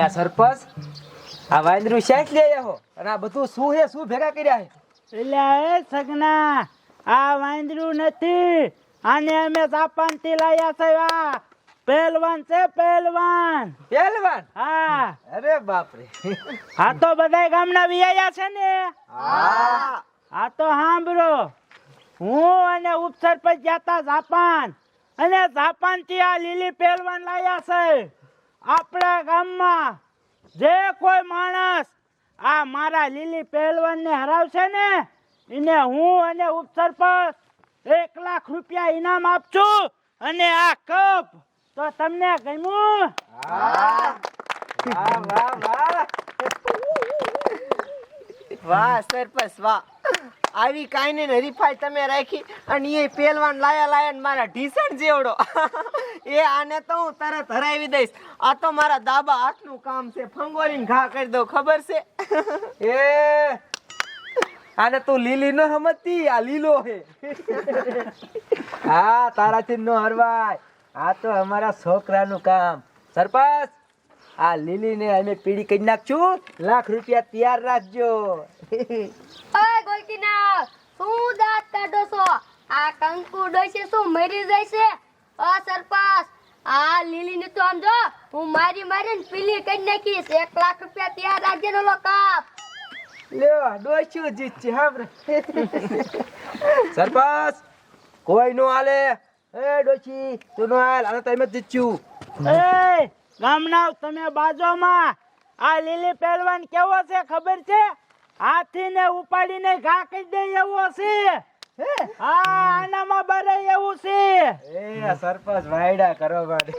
આ સરપંચ આ વાંદરું શેક લઈ આવ્યો અને આ બધું શું હે શું ભેગા કર્યા છે? એટલે એ સગના આ વાંદરું નથી. આને અમે જાપાનથી લાયા છે આ પહેલવાન છે પહેલવાન. પહેલવાન? હા. અરે બાપ રે આ તો બધાય ગામના વિયાયા છે ને. હા. આ તો સાંભળો હું અને ઉપસરપંચ ગયા તા જાપાન. અને જાપાનથી આ લીલી પહેલવાન લાયા છે. આપણા ગામમાં જે કોઈ માણસ આ મારા લીલી પહેલવાનને હરાવશે ને, એને હું અને ઉપસરપંચ એક લાખ રૂપિયા ઇનામ આપશું અને આ કપ તો તમને ગમ્યું? વાહ, સરપંચ, વાહ. આવી કાંઈ ને હરીફાઈ તમે રાખી અને એ પહેલવાન લાયા લાયા ને મારા ઢીસણ જેવડો. એ આને તો હું તરત હરાવી દઈશ. આ તો મારા દાબા હાથનું કામ છે. ફંગોળીને ઘા કરી દઉં. ખબર છે? એ! આને તું લીલી ન સમજતી, આ લીલો હે હા, તારાથી ન હરવાય. આ તો અમારા છોકરાનું કામ. સરપંચ, આ લીલી ને અમે પીડી કરી નાખશું. લાખ રૂપિયા તૈયાર રાખજો. ઓય શું દાંત કાઢો છો? આ કંકુ ડોશે શું મરી જાય છે? ઓ સરપાસ આ લીલી ને તો આમ જો હું મારી મારીને પીલી કરી નાખીશ. એક લાખ રૂપિયા ત્યાં રાખજે નો કાપ. લ્યો ડોસ્યું જીત છે હા સરપંચ કોઈ નો હાલે? એ ડોશી તું નો હાલ આને તમે જીત્યું એ ગામના તમે બાજુમાં આ લીલી પહેલવાન કેવો છે ખબર છે? હાથીને ઉપાડીને ઘા કરી દે એવો છે. હા? આનામાં બરે એવું છે. એ સરપંચ વાયડા કરો માટે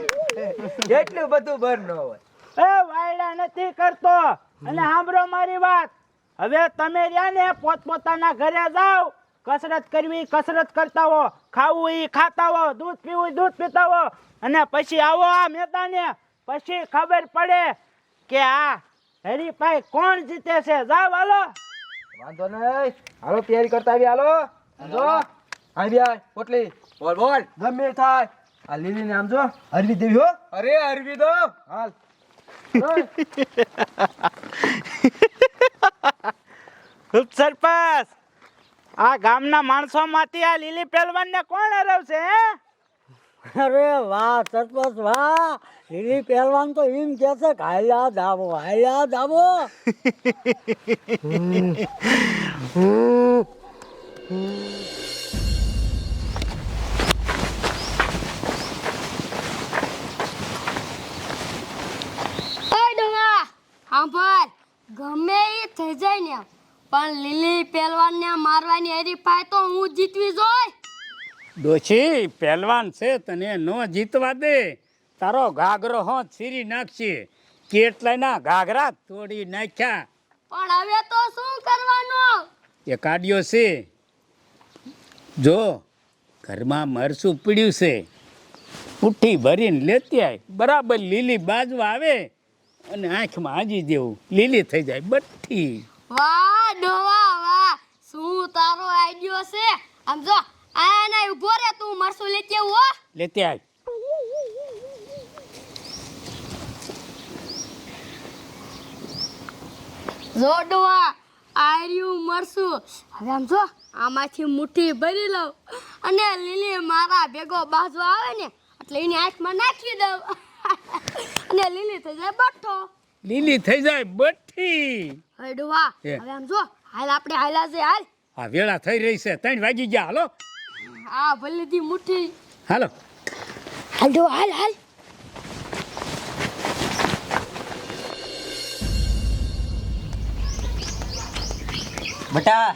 એટલું બધું બર ન હોય. એ વાયડા નથી કરતો. અને સાંભળો મારી વાત. હવે તમે રહ્યા ને પોતપોતાના ઘરે જાઓ. કસરત કરવી કસરત કરતા હો. ખાવું ઈ ખાતા હો. દૂધ પીવું દૂધ પીતા હો. અને પછી આવો આ મેદાને. પછી ખબર પડે કે આ હરીફાઈ કોણ જીતે છે? જાવ હાલો. વાંધો નહીં. હાલો તૈયારી કરતા આવી હાલો. જો આવી આય પોટલી. બોલ બોલ. ગમે થાય. આ લીલી નામ જો હરવી દેવી હો. અરે હરવી દો. હાલ. સરપંચ. આ ગામના માણસોમાંથી આ લીલી પહેલવાન ને કોણ હરાવશે હે? અરે વાહ, સરપંચ વાહ. લીલી પહેલવાન તો એમ કે છે હાલ્યા દાબો હાલ્યા દાબો સાંભળ. ગમે એ થઈ જાય ને, પણ લીલી પહેલવાન ને મારવાની હરીફાઈ તો હું જીતવી જોઈ ડોશી પહેલવાન છે તને ન જીતવા દે. તારો ઘાઘરો હો છીરી નાખશે. કેટલાયના ઘાઘરા તોડી નાખ્યા. પણ હવે તો શું કરવાનું? એ કાઢ્યો છે. જો ઘરમાં મરસું પીડ્યું છે. પુઠ્ઠી ભરીને લેતી આય. બરાબર લીલી બાજુ આવે અને આંખમાં હાજી દેવું લીલી થઈ જાય બઠ્ઠી. વાહ ડોવા વાહ. શું તારો આઈડિયો છે? આમ જો આના ઊભો રે તું મરસું લેતી આવું હો. લેતી આય જો ડોવા આર્યું મરસું. હવે આમ જો આમાંથી મુઠ્ઠી ભરી લઉં અને લીલી મારા ભેગો બાજુ આવે ને એટલે એની આંખમાં નાખી દઉં. અને લીલી થઈ જાય બઠ્ઠો. લીલી થઈ જાય બઠ્ઠી. હવે ડોવા હે. હવે આમ જો હાલ આપણે હાલા છે હાલ. આ વેળા થઈ રહી છે. ત્રણ વાગી ગયા હાલો. આ ભલે દી મુઠ્ઠી. હાલો. હાલ ડોવા હાલ હાલ. બટા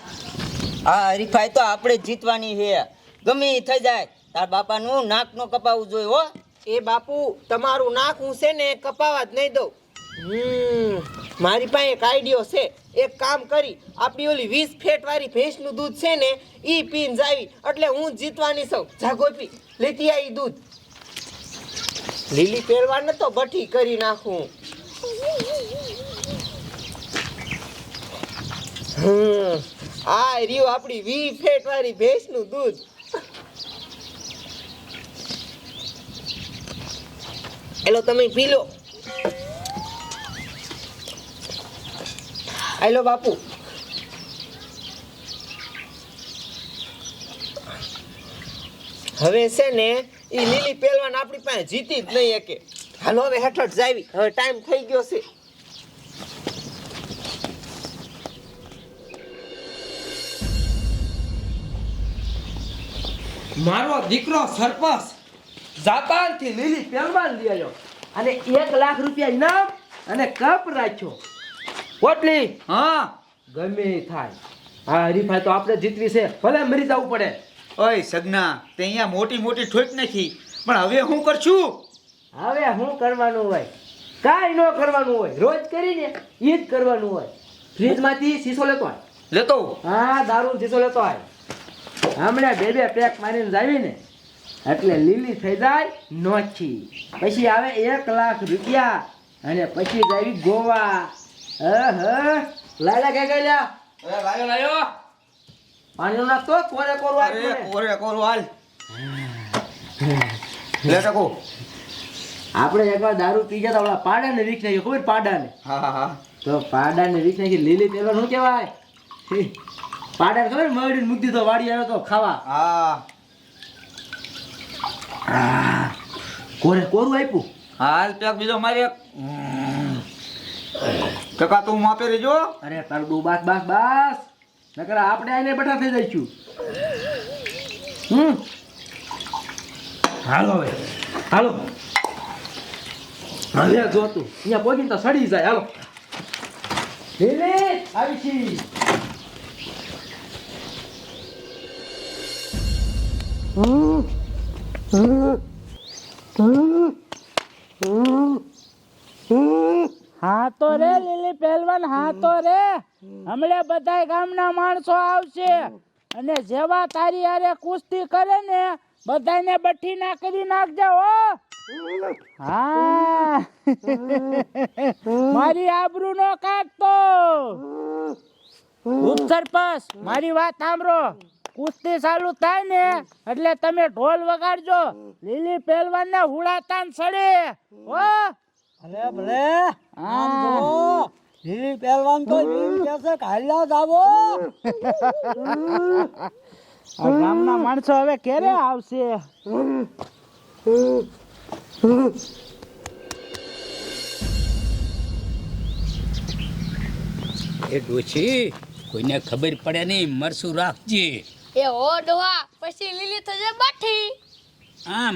આ હરીફાઈ તો આપણે જીતવાની છે. ગમે એ થઈ જાય. તાર બાપાનું નાક નો કપાવવું જોઈએ હો. એ બાપુ તમારું નાક હું છે ને કપાવા જ નહીં દઉં. મારી પાસે એક આઈડિયો છે. એક કામ કરી, આપણી ઓલી વીસ ફેટ વાળી ભેંસનું દૂધ છે ને એ પીન જાવી, એટલે હું જીતવાની સૌ જાગોપી લેતી આવી દૂધ. લીલી પહેરવા ને તો ભઠ્ઠી કરી નાખું. આ રહ્યું આપણી વી ફેટ વાળી ભેંસનું દૂધ. એલો તમે પી લો. આયલો બાપુ હવે છે ને એ લીલી પહેલવાન આપણી પાસે જીતી જ નહીં એકે હાલો, હવે હેઠળ જાવી. હવે ટાઈમ થઈ ગયો છે. મારો દીકરો સરપંચ જાપાનથી લીલી પહેલવાન લઈ આવ્યો. અને એક લાખ રૂપિયા ઇનામ અને કપ રાખ્યો. પોટલી હા. ગમે થાય. આ હરીફાઈ તો આપણે જીતવી છે. ભલે મરી જવું પડે. ઓય સગના તે અહીંયા મોટી મોટી ઠોક નાખી. પણ હવે હું કરશું? હવે હું કરવાનું હોય. કાંઈ ન કરવાનું હોય. રોજ કરીને એ જ કરવાનું હોય. ફ્રીજમાંથી શીશો લેતો હોય. લેતો હા દારૂ શીશો લેતો હોય. હમણાં બે બે પેક મારીને જાવી ને એટલે લીલી થઈ જાય નોખી. પછી આવે એક લાખ રૂપિયા અને પછી જાવી ગોવા. હ હ? લાયલા કે ગયેલા? અરે લાયો લાયો. પાણી નાખતો કોરે કોરું અરે કોરે કોરો હાલ. લે ટકો. આપણે એકવાર દારૂ પી ગયા તા પાડા ને વીક નાખી ખબર પાડા ને હા હા. તો પાડા ને વીક નાખી લીલી પેલો શું કહેવાય? પાડાને ખબર મરડીને મૂકી તો વાડી આવ્યો તો ખાવા. હા. કોરે કોરું આપ્યું? હાલ પેક બીજો મારી એક ટકા તું માપે રહેજો. અરે તારું ડૂ બાસ બાસ બાસ. નકર આપણે આઈને બેઠા થઈ જઈશું. હમ? હાલો હવે. હાલો. હવે જો તું. અહીંયા પહોંચીને તો સડી જાય. હાલો. લીલી આવી છી. હા તો રે. પહેલવાન હાથો રે. હમણે બધા ગામના માણસો આવશે. અને જેવા તારી આરે કુસ્તી કરે ને બધાને બઠી ના કરી નાખજે હો. હા. મારી આબરૂ નો કાઢતો. ઉપસરપસ મારી વાત સાંભળો. કુસ્તી ચાલુ થાય ને એટલે તમે ઢોલ વગાડજો. લીલી પહેલવાન ને હુડાતાન સડે. ઓ ભલે ભલે. આમ જો લીલી પહેલવાન તો છે કે જાવો. આ ગામના માણસો હવે ક્યારે આવશે? એ ડોછી કોઈને ખબર પડે નહીં મરસું રાખજે. એ ડોહા પછી લીલી થઈ જાય બઠી આ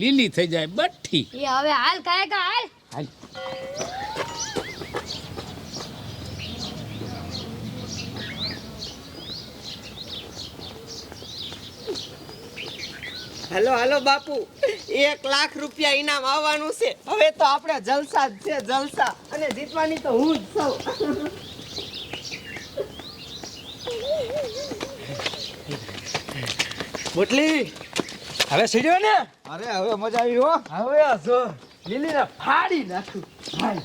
લીલી થઈ જાય બઠી એ હવે હાલ કાય કા હાલ. હાલ. હાલો હાલો બાપુ. એક લાખ રૂપિયા ઇનામ આવવાનું છે. હવે તો આપણે જલસા જ છે જલસા. અને જીતવાની તો હું જ છું. બોટલી હવે સીડ્યો ને? અરે હવે મજા આવી હો. હવે જો લીલીને ફાડી નાખું. હાય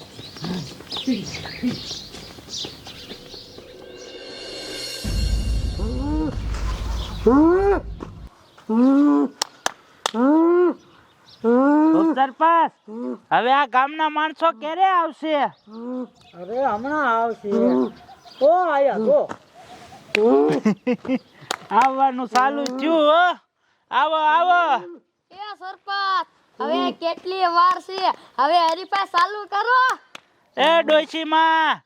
સરપંચ હવે આ ગામના માણસો ક્યારે આવશે? અરે હમણાં આવશે. ઓ આયા? જો. આવવાનું ચાલુ થયું હો. આવો આવો. એ સરપંચ હવે કેટલી વાર છે? હવે હરીફા ચાલુ કરો. એ ડોશી માં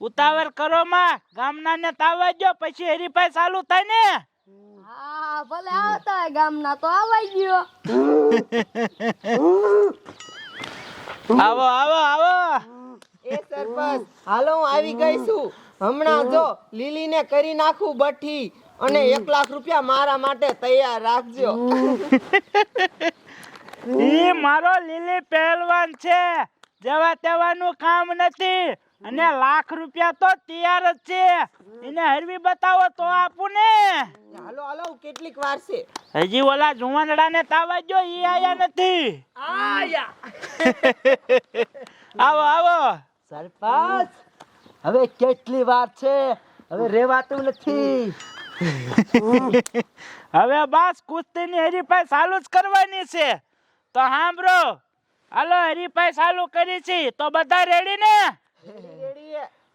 ઉતાવળ કરો માં. ગામના ને તાવા જો પછી હરીફાઈ ચાલુ થાય ને. હા ભલે આવતા હોય ગામના તો આવાઈ ગયો. આવો આવો આવો. એ સરપંચ હાલો હું આવી ગઈ છું. હમણાં જો લીલીને કરી નાખું બઠી અને એક લાખ રૂપિયા મારા માટે તૈયાર રાખજો. ઈ મારો લીલી પહેલવાન છે. જવા તેવાનું કામ નથી. અને લાખ રૂપિયા તો તૈયાર જ છે. એને હરવી બતાવો તો આપું ને હાલો હાલો કેટલીક વાર છે. હજી ઓલા જુવાનડા ને તાવા જો ઈ આયા નથી. આવો આવો. સરપંચ હવે કેટલી વાર છે? હવે રેવાતું નથી. હવે બસ કુસ્તીની હરીફાઈ ચાલુ જ કરવાની છે. તો સાંભળો. હાલો હરીફાઈ ચાલુ કરી છે. તો બધા રેડી ને?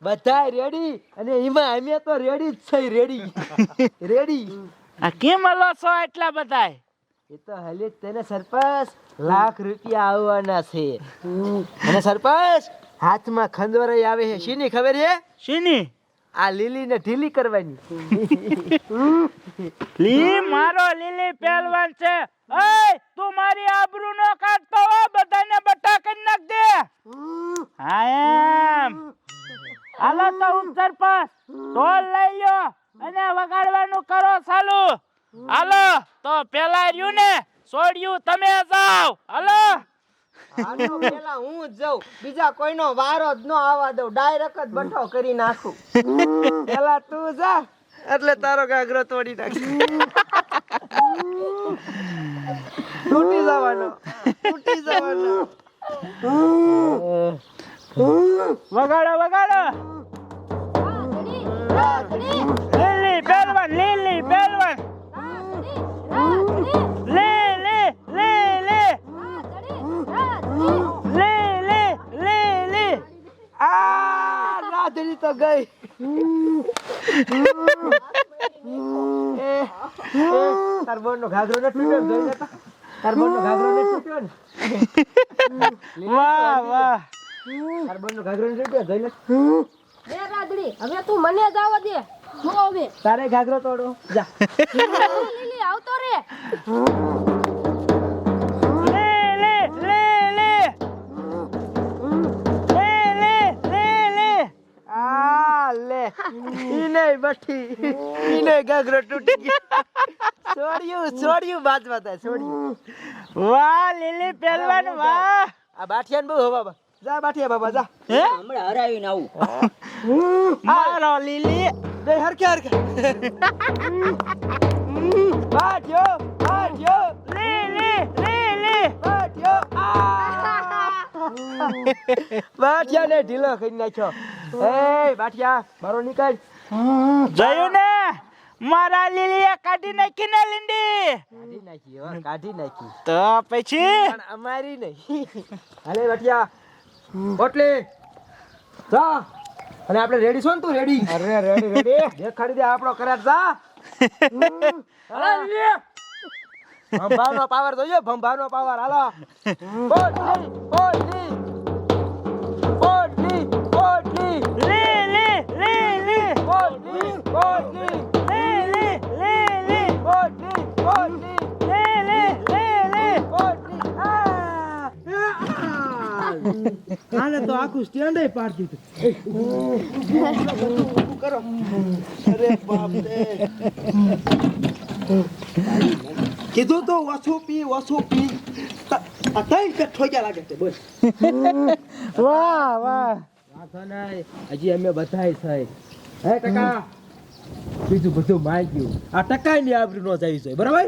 બધા રેડી અને એમાં અમે તો રેડી જ છે રેડી. રેડી. આ કેમ હલો છો એટલા બધાય? એ તો હલી જ તેને સરપંચ લાખ રૂપિયા આવવાના છે. અને સરપંચ હાથમાં ખંદવરાઈ આવે છે. શીની ખબર છે? શીની? આ લીલીને ઢીલી કરવાની. લી, મારો લીલી પહેલવાન છે. એય તું મારી આબરૂ નો કાઢતો હો, બધાને બટા કરી નાખ દે. હા, એમ. હાલો તો ઉપસરપંચ ઢોલ લઈ લ્યો અને વગાડવાનું કરો ચાલુ હાલો, તો પેલા રહ્યું ને છોડ્યું તમે જાઓ. હાલો. આનો પેલા હું જ જાઉં. બીજા કોઈનો વારો જ ન આવવા દઉં. ડાયરેક્ટ જ બઠો કરી નાખું. પેલા તું જા. એટલે તારો ગાગરો તોડી નાખી. તૂટી જવાનો. તૂટી જવાનો. વગાડો વગાડો. લીલી પહેલવાન લીલી પહેલવાન. લીલી આ રાધડી તો ગઈ. એ, એ, તાર ઘાઘરો ને તૂટ્યો ને જોઈ લેતા. તાર બોનનો ઘાઘરો ને તૂટ્યો ને. વાહ વાહ. તાર બોનનો ઘાઘરો ને તૂટ્યો જોઈ લે. બે રાદડી હવે તું મને જાવ દે. હું હવે તારે ઘાઘરો તોડો જા. લીલી આવતો રે. ઈને બઠી. ઈને ઘાઘરો તૂટી ગયો. છોડ્યું છોડ્યું બાજવા તા છોડ્યું વાહ લીલી પહેલવાન વાહ. આ બાઠિયાન બહુ હો બાબા જા બાઠિયા બાબા જા. હે? હમણાં હરાવીને આવું. મારો લીલી. બે હરખે હરખે. બાઠિયો. બાઠિયા ને ઢીલો કરી નાખ્યો. એ બાઠિયા મારો નીકળ. જયું ને મારા લીલીએ કાઢી નાખી ને લીંડી. કાઢી નાખી હો કાઢી નાખી. તો પછી? અમારી નહીં. હાલે બાઠિયા. ઓટલે. જા. અને આપણે રેડી છો ને તું રેડી અરે રેડી રેડી દેખાડી દે આપણો કરાર જા. ભંભાનો પાવર જોઈએ ભંભાનો પાવર હાલો. આને તો આખું સ્ટેન્ડ પાડી દીધું કરો અરે બાપ રે કીધું તો વસુ પી વસુ પી આ ત્રણ પેટ ઠોક્યા લાગે છે બસ વાહ વાહ. વાંધો નહીં. હજી અમે બધાય છે હે ટકા? બીજું બધું માઈ ગયું આ ટકાયની આબરૂ નો જવી જોઈએ બરાબર?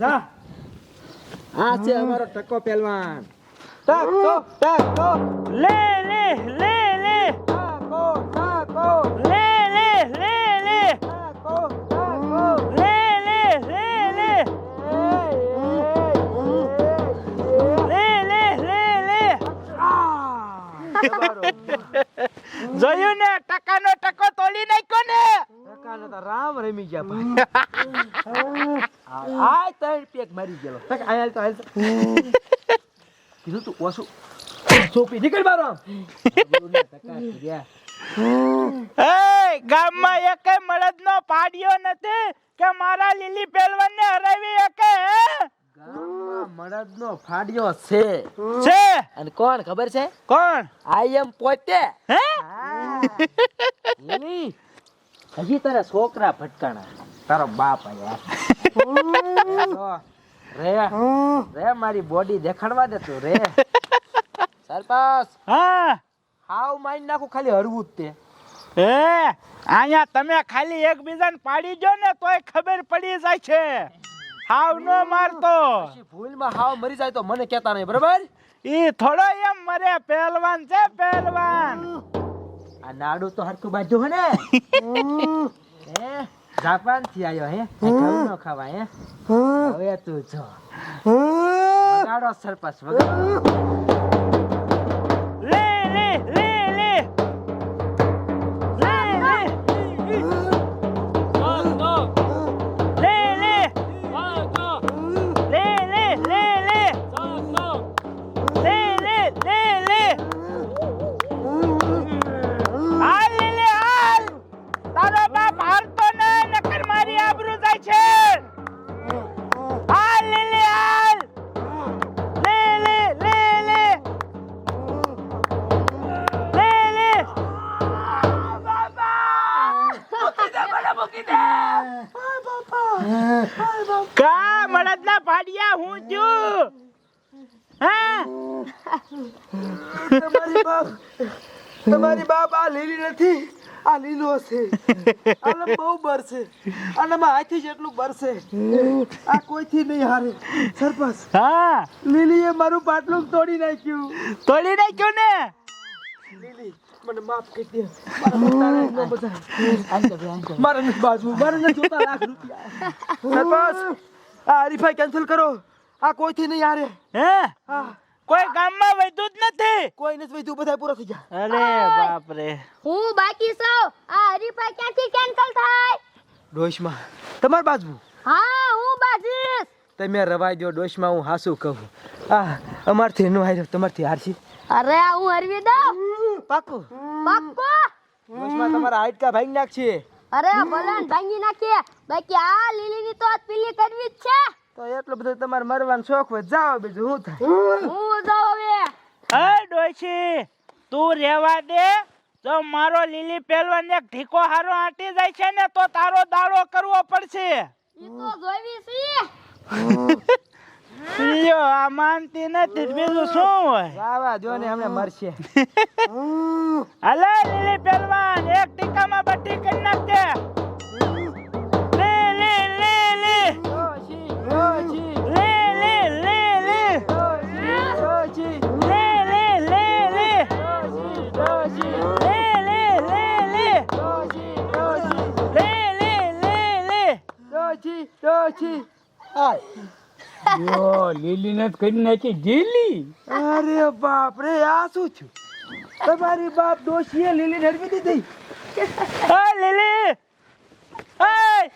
જા. આ છે અમારો ટકો પહેલવાન. ટકો લે લે લીલી જોયું ને? ટકાનો ટકો તોલી નાખ્યો ને? ટકાને તો રામ રમી ગયા ભાઈ. આ ત્રણ પેક મારી ગયેલો. ટકા આયા તો હાલ કીધું તું ઓછું. સોપી નીકળ બારો ગામમાં એકે મળદનો પાડ્યો નથી કે મારા લીલી પહેલવાનને હરાવી શકે હે? મળદનો ફાડ્યો છે. છે? અને કોણ ખબર છે? કોણ? આઈ એમ પોતે. હે? હજી તારા છોકરા ભટકાણા. તારો બાપ આયા રે રે મારી બોડી દેખાડવા દે તું રે. સરપંચ. હા. હાવ મારી નાખું ખાલી હરવું જ તે. એ અહીંયા તમે ખાલી એકબીજાને પાડી જો ને તોય ખબર પડી જાય છે. હાવ નો મારતો. પછી ભૂલમાં હાવ મરી જાય તો મને કહેતા નહીં બરાબર? ઈ થોડો એમ મરે પહેલવાન છે પહેલવાન. આ નાડું તો હરખું બાજુ હે ને? હે? જાપાનથી આવ્યો હે ઘઉં નો ખાવા હે? હવે તું જો. વગાડો સરપસ વગાડો. કા મળદના ભાડિયા હું છું. હા? તમારી બાપ તમારી બાપ આ લીલી નથી આ લીલો છે આને બહુ બરશે આનામાં હાથી જેટલું બરશે આ કોઈથી નહીં હારે. સરપંચ હા. લીલીએ મારું પાટલું તોડી નાખ્યું. તોડી નાખ્યું ને? લીલી. મને માફ કરી દે. મારા નથી બાજુ મારા નથી જોતા લાખ રૂપિયા. સરપંચ આ હરીફાઈ કેન્સલ કરો. આ કોઈથી નહીં આરે હે? હા. કોઈ ગામમાં વધ્યું જ નથી. કોઈ નથી વૈધું બધા પૂરા થઈ ગયા. અરે બાપ રે હું બાકી સૌ આ હરીફાઈ ક્યાંથી કેન્સલ થાય? ડોશમાં. તમાર બાજુ? હા હું બાજીશ તમે રવાઈ દો ડોશમાં હું હાસું કહું. આ અમારથી નો હાર્યો તમારથી હારશી. અરે હું હરવી દઉં? પાકું પાકું ડોશમાં તમારા હાઈટકા ભાઈ નાખશે. અરે ભલન ભાંગી નાખીએ. બાકી આ લીલીની તો આજ પીલી કરવી જ છે. તો એટલો બધો તમારે મરવાનો શોખ હોય જાઓ બીજું હું થાય? હું જાઓ હવે. હે ડોશી તું રહેવા દે. જો મારો લીલી પહેલવાન એક ઢીકો હારો આંટી જાય છે ને તો તારો દાડો કરવો પડશે. ઈ તો જોઈવી છે લ્યો આ માનતી નથી બીજું શું હોય વાવા જો ને હમણાં મરશે હાલે લીલી પહેલવાન એક ટીકામાં બટ્ટી કરી નાખજે લે લે લે લે લે લે લે લે લે લે લે લે લે લે લે લે યો લીલી નથી કરી નાખી. જીલી અરે બાપ રે આ શું થયું? તમારી બાપ ડોશીએ લીલી નડવી દીધી. એ લીલી! એ!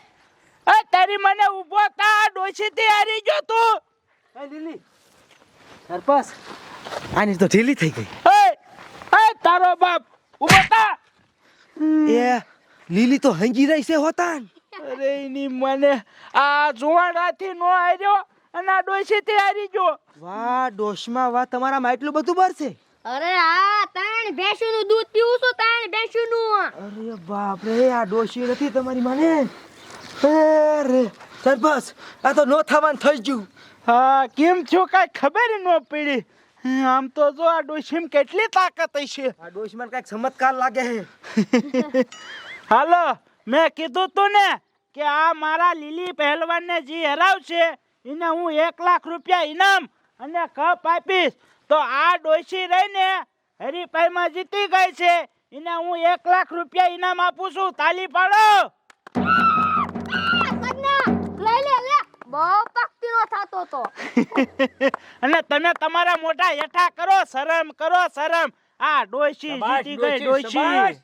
તારી મને ઊભો તા ડોશી થી હારી ગયો તું. એ લીલી સરપસ આની તો ઢીલી થઈ ગઈ. એ એ તારો બાપ ઊભો તા એ લીલી તો હંગી રહી છે હોતાન. અરે એની મને આ જોવાડાથી નો હાર્યો. અને આ ડોશી હારી ગયો. વાહ ડોશમાં વાહ તમારામાં એટલું બધું ભરશે અરે આ તાણ ભેંસુનું દૂધ પીવું છું તાણ ભેંસુનું. અરે બાપ રે આ ડોશી નથી તમારી માને. અરે સરપંચ આ તો નો થવાનું થઈ ગયું. હા કેમ છો? કાંઈ ખબર ન પડી. આમ તો જો આ ડોશીમ કેટલી તાકાત છે આ ડોશીમાં કંઈક ચમત્કાર લાગે છે. હાલો મેં કીધું તું ને કે આ મારા લીલી પહેલવાનને જે હરાવશે. એને હું એક લાખ રૂપિયા ઇનામ અને કપ આપીશ. તો આ ડોશી રહીને હરીફાઈમાં જીતી ગઈ છે. એને હું એક લાખ રૂપિયા ઇનામ આપું છું. તાલી પાડો. અને તમે તમારા મોઢા હેઠા કરો શરમ કરો શરમ. આ ડોશી જીતી ગઈ ડોશી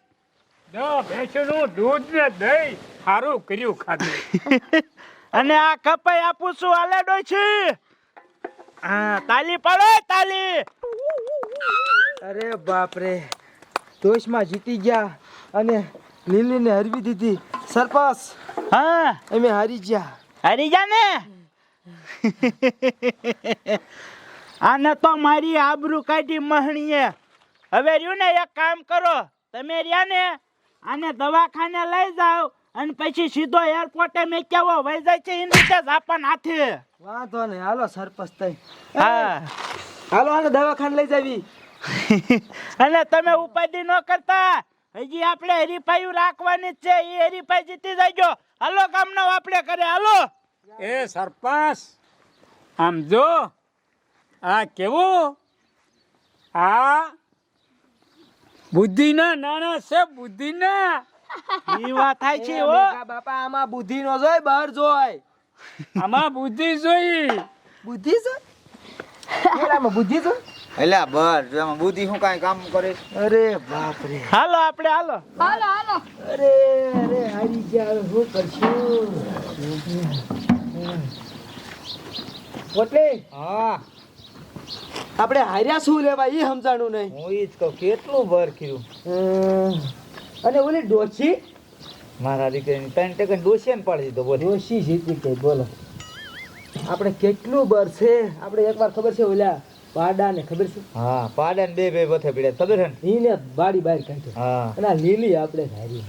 ભેંસનું દૂધ ને દહીં સારું કર્યું ખાધું. અને આ કપાઈ આપું છું આલે ડોશી હા તાલી પડો તાલી. અરે બાપ રે ડોશમાં જીતી ગયા અને લીલીને હરવી દીધી. સરપંચ હા. અમે હારી ગયા. હારી ગયા ને? આને તો મારી આબરૂ કાઢી મહણીએ. હવે રહ્યું ને એક કામ કરો. તમે રહ્યા ને આને દવાખાને લઈ જાઓ. અને પછી સીધો એરપોર્ટે મેક્યાવો વહી જાય છે એની રીતે જાપાન હાથે. વાંધો નહીં હાલો સરપંચ તઈ. હા. હાલો આને દવાખાને લઈ જાવી. અને તમે ઉપાધિ ન કરતા. હજી આપણે હરીફાઈ રાખવાની જ છે એ હરીફાઈ જીતી જાયજો. હાલો ગામનો આપણે કરે હાલો. એ સરપંચ આમ જો આ કેવું? આ બુદ્ધિના નાના છે બુદ્ધિના. એ વાત થાય છે હો. બાપા આમાં બુદ્ધિ નો જોય બહાર જોય. આમાં બુદ્ધિ જોઈ. બુદ્ધિ કેરામાં બુદ્ધિ જોઈ એલા બર જો આમાં બુદ્ધિ શું કાઈ કામ કરે? અરે બાપ રે હાલો આપણે હાલો. હાલો હાલો. અરે અરે હારી ગયા શું કરશું? પોટલી? હા. આપણે હાર્યા શું લેવા એ સમજાણું નહીં. હું ઈ જ કહું કેટલું ભર કર્યું? અને ઓલી ડોછી મારા દીકરાની ત્રણ ટકા ને પાડી દીધો બોલ. ડોશી જીતી ગઈ બોલો. આપણે કેટલું બર છે? આપણે એકવાર ખબર છે ઓલા પાડા ને ખબર છે? હા પાડા ને બે બે વથે પડ્યા ખબર છે ને? એને બાડી બહાર કાઢ્યો હા. અને આ લીલી આપણે હારી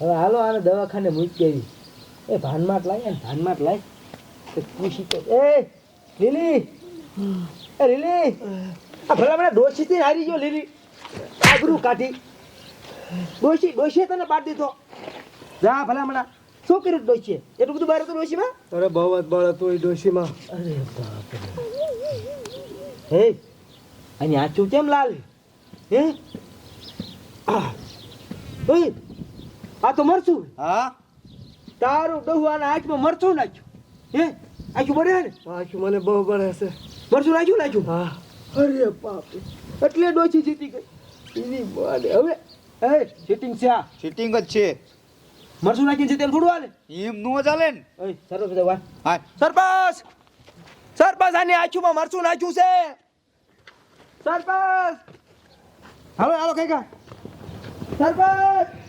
હવે હાલો આને દવાખાને મૂકી આવી. એ ભાનમાટ લાય ને ભાનમાટ લાય. તો પૂછી તો એ લીલી! એ લીલી! આ ભલા મને ડોશીથી હારી ગયો લીલી. આબરું કાઢી. ડોશી ડોશીએ તને પાડી દીધો. જા ભલા મણા. શું કર્યું ડોશીએ? એટલું બધું બાર હતું ડોશીમાં? અરે બહુ જ બળ હતું એ ડોશીમાં. અરે બાપ હે? અને આચું કેમ લાલ? હે? ઓય આ તો મરશું હા? તારું ડહુ આના હાથમાં મરચું નાખ્યું. હે? આખું બળે ને? પાછું મને બહુ બળે છે. મરચું નાખ્યું નાખ્યું? હા. અરે બાપ એટલે ડોશી જીતી ગઈ. એની હવે હે સીટિંગ છે આ. સિટિંગ જ છે. મરચું નાખીને છે તેલ હાલે એમ નો ચાલે ને. ઓય સરસ બધા હા. સરપંચ! સરપંચ આની આંખમાં મરચું નાખ્યું છે. સરપંચ! હાલો હાલો કઈ કા સરપંચ!